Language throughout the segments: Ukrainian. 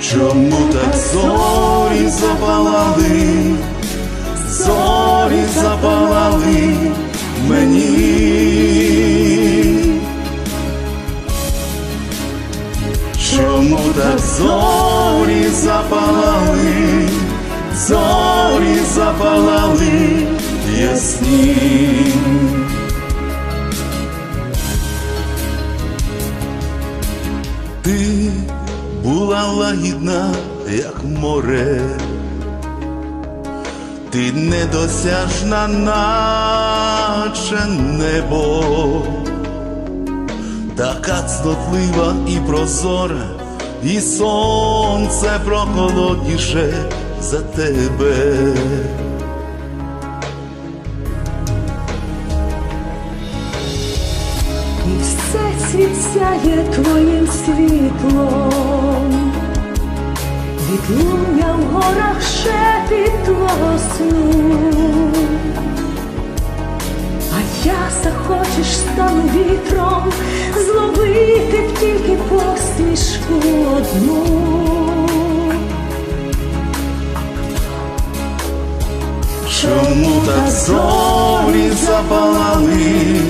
Чому так зорі запалали, зорі запалали мені? Чому так зорі запалали, зорі запалали ясні? Ти була лагідна, як море, ти недосяжна, наче небо, така цнотлива і прозора, і сонце прохолодніше за тебе. І все світ сяє твоїм світлом, відлуння в горах шепіт твого сну. А я захочеш стану вітром, зловити б тільки посмішку одну. Чому так зорі запалали,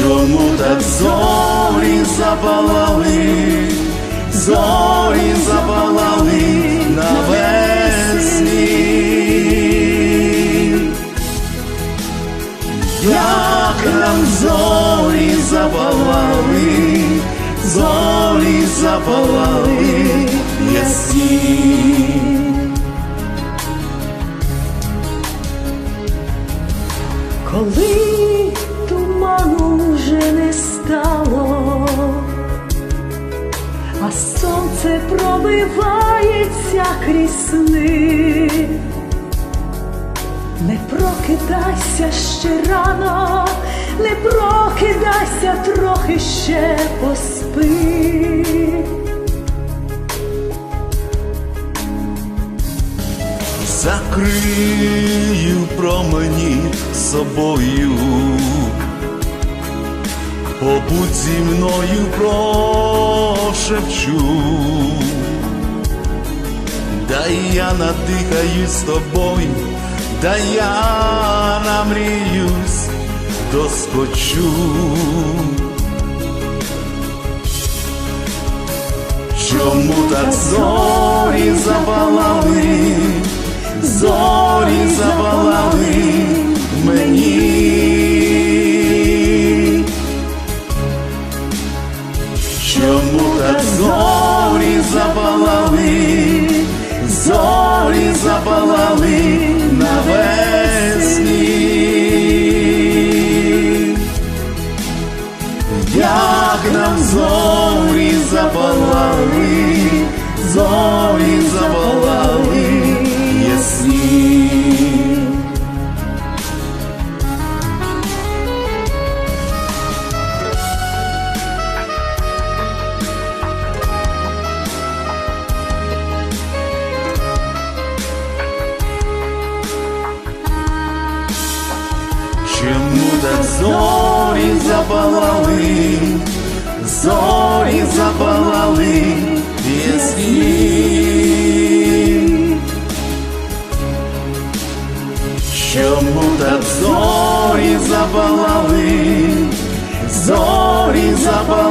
Чому так зорі запалали, зорі запалали навесні? Як нам зорі запалали, зорі запалали ясні. Коли вже не стало, а сонце пробивається крізь сни, не прокидайся ще рано, не прокидайся трохи ще поспи. Закрию промені собою, побудь зі мною прошепчу, дай я надихаюсь з тобою, дай я намріюсь, доскочу. Чому так зорі запалали, зорі запалали запалали навесні? Як нам зорі запалали, зорі Зорі запалали, зорі запалали пісні, Чому так зорі запалали, зорі запалали